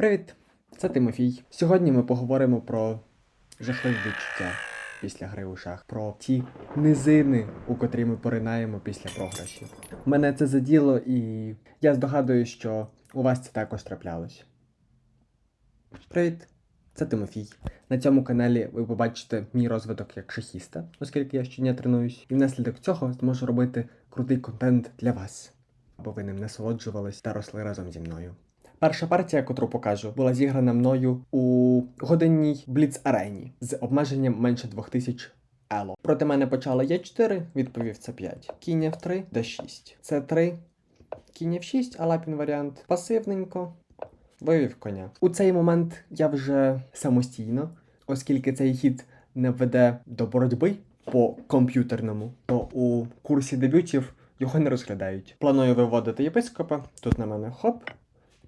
Привіт, це Тимофій. Сьогодні ми поговоримо про жахливі відчуття після гри у шах, про ті низини, у котрі ми поринаємо після програшів. Мене це заділо, і я здогадую, що у вас це також траплялось. Привіт, це Тимофій. На цьому каналі ви побачите мій розвиток як шахіста, оскільки я щодня тренуюсь, і внаслідок цього зможу робити крутий контент для вас, аби ви ним насолоджувались та росли разом зі мною. Перша партія, котру покажу, була зіграна мною у годинній Бліц арені з обмеженням менше 2000 ело. Проти мене почала Е4, відповів це 5. Кінь F3, D6. Це 3. Кінь F6, а лапін варіант пасивненько. Вивів коня. У цей момент я вже самостійно, оскільки цей хід не веде до боротьби по комп'ютерному, то у курсі дебютів його не розглядають. Планую виводити єпископа. Тут на мене хоп,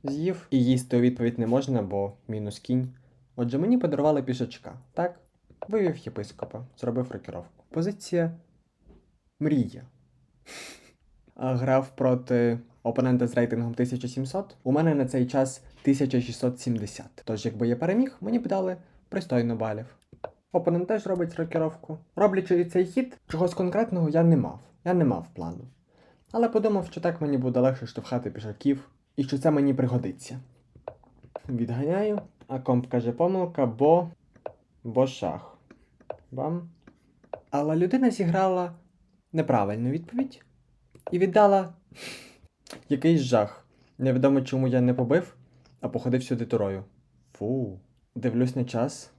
з'їв. І їсти у відповідь не можна, бо мінус кінь. Отже, мені подарували пішачка. Так, вивів єпископа, зробив рокіровку. Позиція мрія. Грав проти опонента з рейтингом 1700. У мене на цей час 1670. Тож, якби я переміг, мені б дали пристойно балів. Опонент теж робить рокіровку. Роблячи цей хід, чогось конкретного я не мав. Я не мав плану. Але подумав, що так мені буде легше штовхати пішаків і що це мені пригодиться. Відганяю, а комп каже помилка, бо. бо шах. Бам. Але людина зіграла неправильну відповідь і віддала якийсь жах. Невідомо, чому я не побив, а походив сюди турою. Фу. Дивлюсь на час.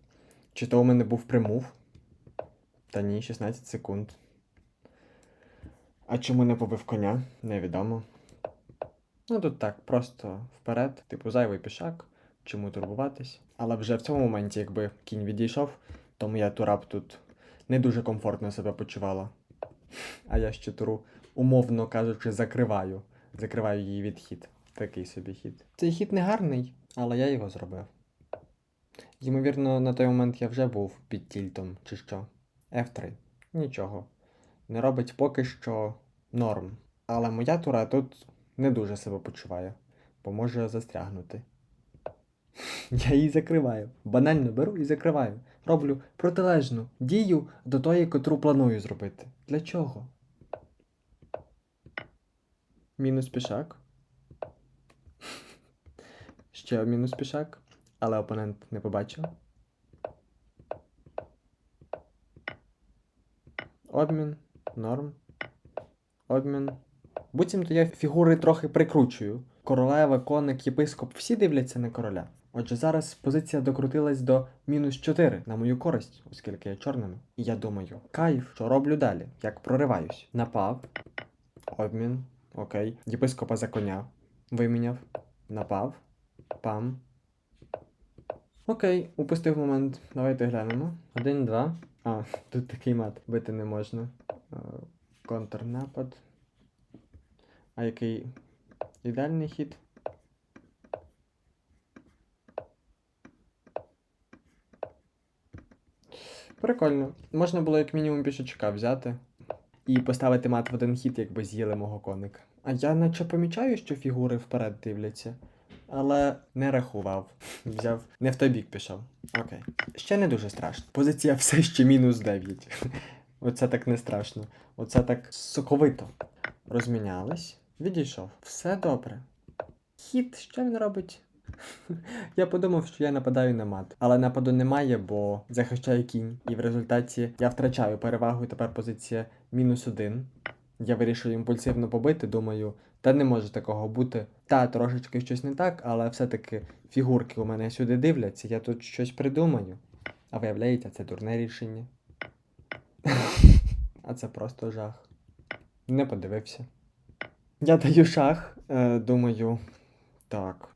Чи то у мене був примув? Та ні, 16 секунд. А чому не побив коня? Невідомо. Ну тут так, просто вперед, типу зайвий пішак, чому турбуватись. Але вже в цьому моменті, якби кінь відійшов, то моя б тут не дуже комфортно себе почувала. А я ще туру, умовно кажучи, закриваю. Закриваю її відхід. Такий собі хід. Цей хід не гарний, але я його зробив. Ймовірно, на той момент я вже був під тільтом, чи що. F3. Нічого. Не робить поки що норм. Але моя тура тут не дуже себе почуває, бо може застрягнути. Я її закриваю. Банально беру і закриваю. Роблю протилежну дію до тої, котру планую зробити. Для чого? Мінус пішак. Ще мінус пішак, але опонент не побачив. Обмін, норм. Обмін. Буцімто я фігури трохи прикручую. Королева, коник, єпископ всі дивляться на короля. Отже, зараз позиція докрутилась до мінус 4 на мою користь, оскільки я чорними. І я думаю, кайф, що роблю далі? Як прориваюсь? Напав. Обмін. Окей. Єпископа за коня. Виміняв. Напав. Пам. Окей, упустив момент. Давайте глянемо. Один, два. А, тут такий мат. Бити не можна. Е, Контрнапад. А який ідеальний хід? Прикольно. Можна було як мінімум пішачка взяти і поставити мат в один хід, якби з'їли мого коника. А я наче помічаю, що фігури вперед дивляться, але не рахував. Взяв, не в той бік пішов. Окей. Ще не дуже страшно. Позиція все ще мінус 9. Оце так не страшно. Оце так соковито. Розмінялись. Відійшов. Все добре. Хід, що він робить? Я подумав, що я нападаю на мат, але нападу немає, бо захищає кінь, і в результаті я втрачаю перевагу, і тепер позиція мінус один. Я вирішую імпульсивно побити, думаю, та не може такого бути. Та трошечки щось не так, але все-таки фігурки у мене сюди дивляться, я тут щось придумаю. А виявляється, це дурне рішення. А це просто жах. Не подивився. Я даю шах, е, думаю. Так.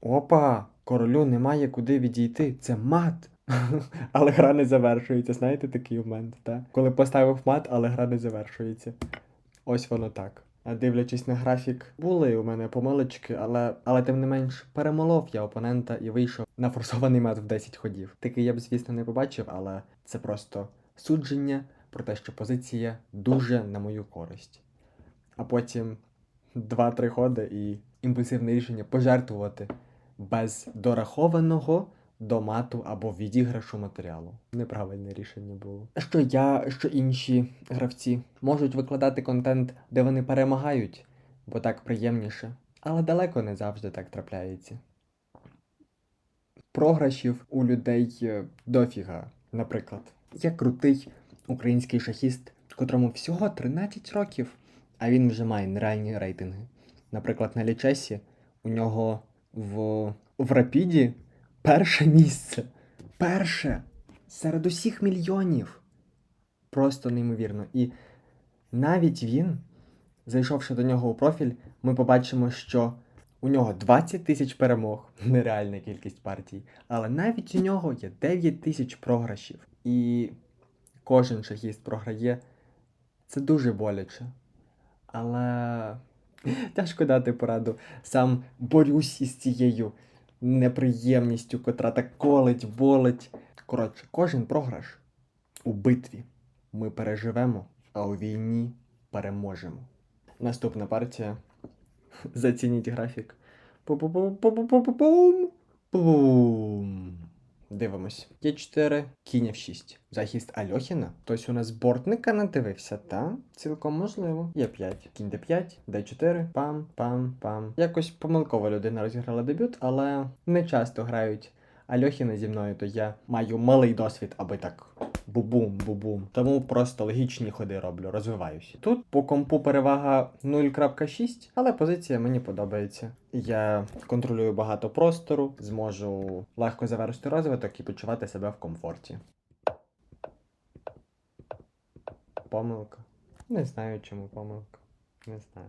Опа! Королю немає куди відійти. Це мат. але гра не завершується. Знаєте такий момент, так? Коли поставив мат, але гра не завершується. Ось воно так. А дивлячись на графік, були у мене помилочки, але, але тим не менш перемолов я опонента і вийшов на форсований мат в 10 ходів. Такий я б, звісно, не побачив, але це просто судження про те, що позиція дуже на мою користь. А потім 2-3 ходи і імпульсивне рішення пожертвувати без дорахованого до мату або відіграшу матеріалу. Неправильне рішення було. Що я, що інші гравці можуть викладати контент, де вони перемагають, бо так приємніше. Але далеко не завжди так трапляється. Програшів у людей е, дофіга. Наприклад, є крутий український шахіст, котрому всього 13 років, а він вже має нереальні рейтинги. Наприклад, на лічесі у нього в, в Рапіді перше місце. Перше! Серед усіх мільйонів. Просто неймовірно. І навіть він, зайшовши до нього у профіль, ми побачимо, що у нього 20 тисяч перемог, нереальна кількість партій, але навіть у нього є 9 тисяч програшів. І кожен шахіст програє. Це дуже боляче. Але тяжко дати пораду. Сам борюсь із цією неприємністю, котра так колить, болить. Коротше, кожен програш у битві ми переживемо, а у війні переможемо. Наступна партія. Зацініть графік. Пу-пу-пу-пу-пу-пу-пум. Пум. Дивимось. Є 4, кінь в 6. Захист Альохіна. Хтось у нас бортника надивився, та? Цілком можливо. Є 5. Кінь Д5, Д4, пам, пам, пам. Якось помилкова людина розіграла дебют, але не часто грають Альохіна зі мною, то я маю малий досвід, аби так бубум, бубум. Тому просто логічні ходи роблю, розвиваюсь. Тут по компу перевага 0.6, але позиція мені подобається. Я контролюю багато простору, зможу легко завершити розвиток і почувати себе в комфорті. Помилка. Не знаю, чому помилка. Не знаю.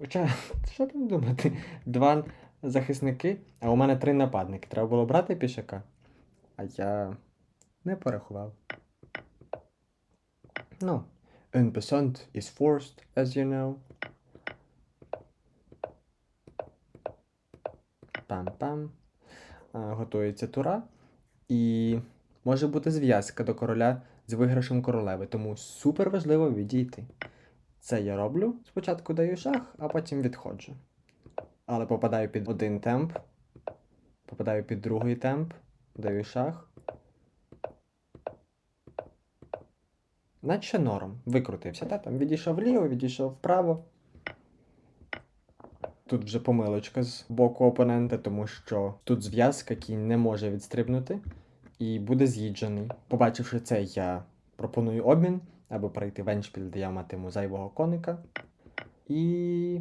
Хоча, що там думати? Два захисники, а у мене три нападники. Треба було брати пішака. А я не порахував. Ну, 1% is forced, as you know. Пам-пам. Готується тура. І може бути зв'язка до короля з виграшем королеви, тому супер важливо відійти. Це я роблю. Спочатку даю шах, а потім відходжу. Але попадаю під один темп, попадаю під другий темп, даю шах. Наче норм. Викрутився, та там відійшов вліво, відійшов вправо. Тут вже помилочка з боку опонента, тому що тут зв'язка, кінь не може відстрибнути і буде з'їджений. Побачивши це, я пропоную обмін, аби перейти в еншпіль, де я матиму зайвого коника. І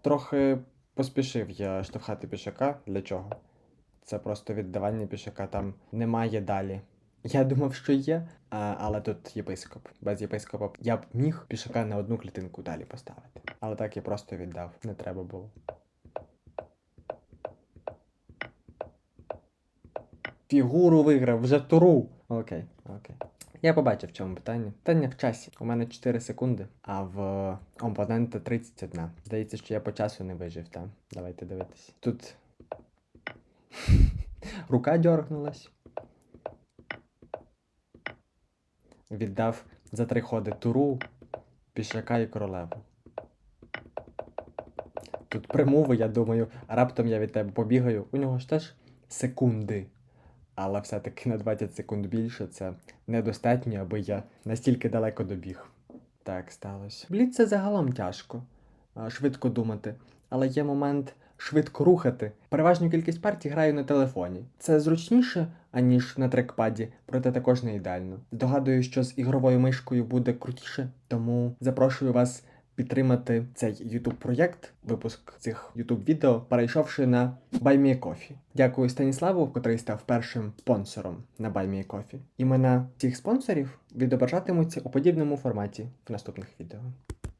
трохи поспішив я штовхати пішака. Для чого? Це просто віддавання пішака, там немає далі. Я думав, що є, але тут єпископ. Без єпископа я б міг пішака на одну клітинку далі поставити. Але так я просто віддав. Не треба було. Фігуру виграв, вже туру. Окей, окей. Я побачив, в чому питання. Питання в часі. У мене 4 секунди, а в опонента 31. Здається, що я по часу не вижив, так? Давайте дивитись. Тут рука дьоргнулась. Віддав за три ходи туру, пішака і королеву. Тут примови, я думаю, раптом я від тебе побігаю. У нього ж теж секунди. Але все-таки на 20 секунд більше це недостатньо, аби я настільки далеко добіг. Так сталося. Бліц це загалом тяжко. Швидко думати. Але є момент швидко рухати. Переважну кількість партій граю на телефоні. Це зручніше, аніж на трекпаді, проте також не ідеально. Здогадую, що з ігровою мишкою буде крутіше, тому запрошую вас підтримати цей YouTube проєкт, випуск цих YouTube відео, перейшовши на Buy Me a Coffee. Дякую Станіславу, котрий став першим спонсором на Buy Me a Coffee. Імена цих спонсорів відображатимуться у подібному форматі в наступних відео.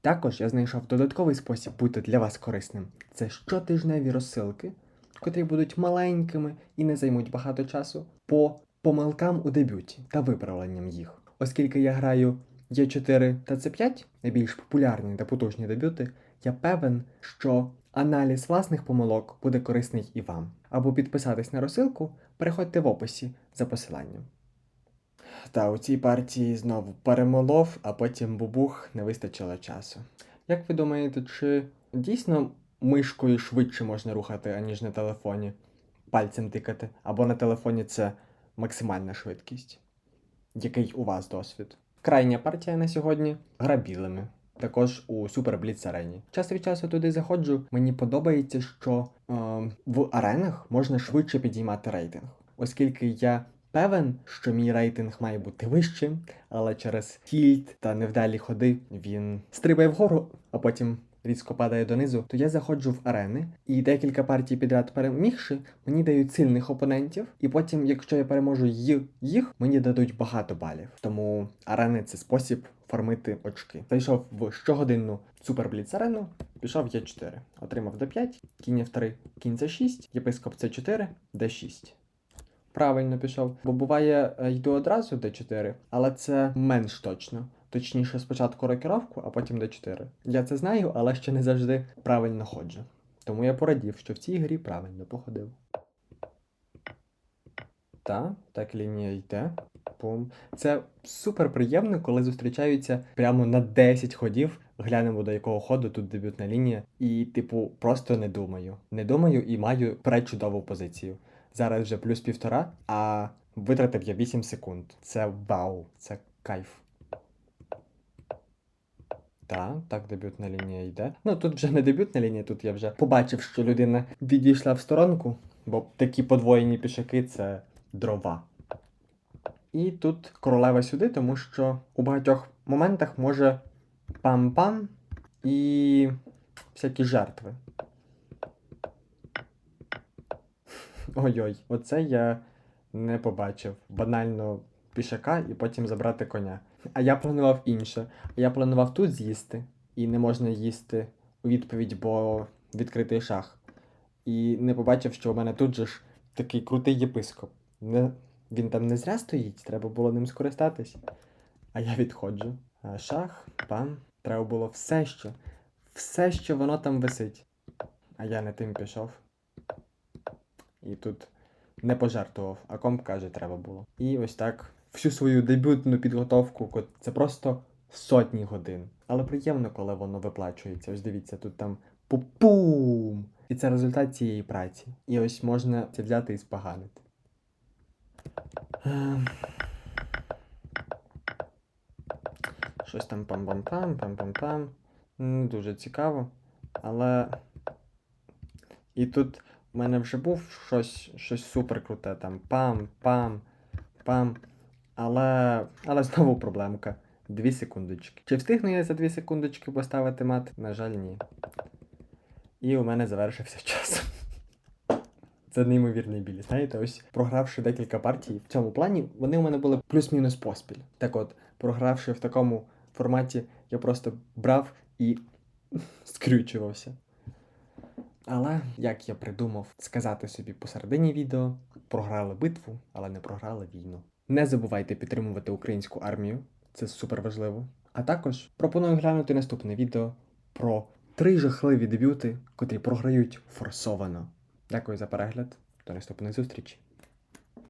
Також я знайшов додатковий спосіб бути для вас корисним. Це щотижневі розсилки, котрі будуть маленькими і не займуть багато часу, по помилкам у дебюті та виправленням їх. Оскільки я граю Є4 та С5, найбільш популярні та потужні дебюти, я певен, що аналіз власних помилок буде корисний і вам. Або підписатись на розсилку, переходьте в описі за посиланням. Та у цій партії знову перемолов, а потім бубух не вистачило часу. Як ви думаєте, чи дійсно мишкою швидше можна рухати, аніж на телефоні. Пальцем тикати. Або на телефоні це максимальна швидкість. Який у вас досвід? Крайня партія на сьогодні гра білими. Також у Super арені. Час від часу туди заходжу. Мені подобається, що е, в аренах можна швидше підіймати рейтинг, оскільки я певен, що мій рейтинг має бути вищим, але через хільд та невдалі ходи він стрибає вгору, а потім різко падає донизу, то я заходжу в арени, і декілька партій підряд перемігши, мені дають сильних опонентів, і потім, якщо я переможу їх, мені дадуть багато балів. Тому арени це спосіб формити очки. Зайшов в щогодинну супербліц арену, пішов Е4, отримав Д5, кінь F3, кінь С6, єпископ С4, Д6. Правильно пішов, бо буває, е, йду одразу Д4, але це менш точно. Точніше, спочатку рокіровку, а потім Д4. Я це знаю, але ще не завжди правильно ходжу. Тому я порадів, що в цій грі правильно походив. Та, так лінія йде. Пум. Це супер приємно, коли зустрічаються прямо на 10 ходів. Глянемо до якого ходу тут дебютна лінія. І, типу, просто не думаю. Не думаю і маю пречудову позицію. Зараз вже плюс півтора, а витратив я 8 секунд. Це вау, це кайф. Так, так, дебютна лінія йде. Ну тут вже не дебютна лінія, тут я вже побачив, що людина відійшла в сторонку, бо такі подвоєні пішаки це дрова. І тут королева сюди, тому що у багатьох моментах може пам-пам і всякі жертви. Ой-ой, оце я не побачив. Банально пішака і потім забрати коня. А я планував інше. Я планував тут з'їсти, і не можна їсти у відповідь, бо відкритий шах. І не побачив, що у мене тут же ж такий крутий єпископ. Не... Він там не зря стоїть, треба було ним скористатись. А я відходжу. А шах, пам. Треба було все що. Все, що воно там висить. А я не тим пішов. І тут не пожертвував, а комп каже, треба було. І ось так всю свою дебютну підготовку, це просто сотні годин. Але приємно, коли воно виплачується. Ось дивіться, тут там пу-пум! І це результат цієї праці. І ось можна це взяти і споганити. Ем. Щось там пам-пам-пам, пам-пам-пам. Дуже цікаво. Але. І тут в мене вже був щось, щось супер круте, там пам, пам, пам. Але, але знову проблемка. Дві секундочки. Чи встигну я за дві секундочки поставити мат? На жаль, ні. І у мене завершився час. Це неймовірний біль. Знаєте, ось програвши декілька партій в цьому плані, вони у мене були плюс-мінус поспіль. Так от, програвши в такому форматі, я просто брав і скрючувався. Але як я придумав сказати собі посередині відео, програли битву, але не програли війну. Не забувайте підтримувати українську армію, це супер важливо. А також пропоную глянути наступне відео про три жахливі дебюти, котрі програють форсовано. Дякую за перегляд. До наступної зустрічі.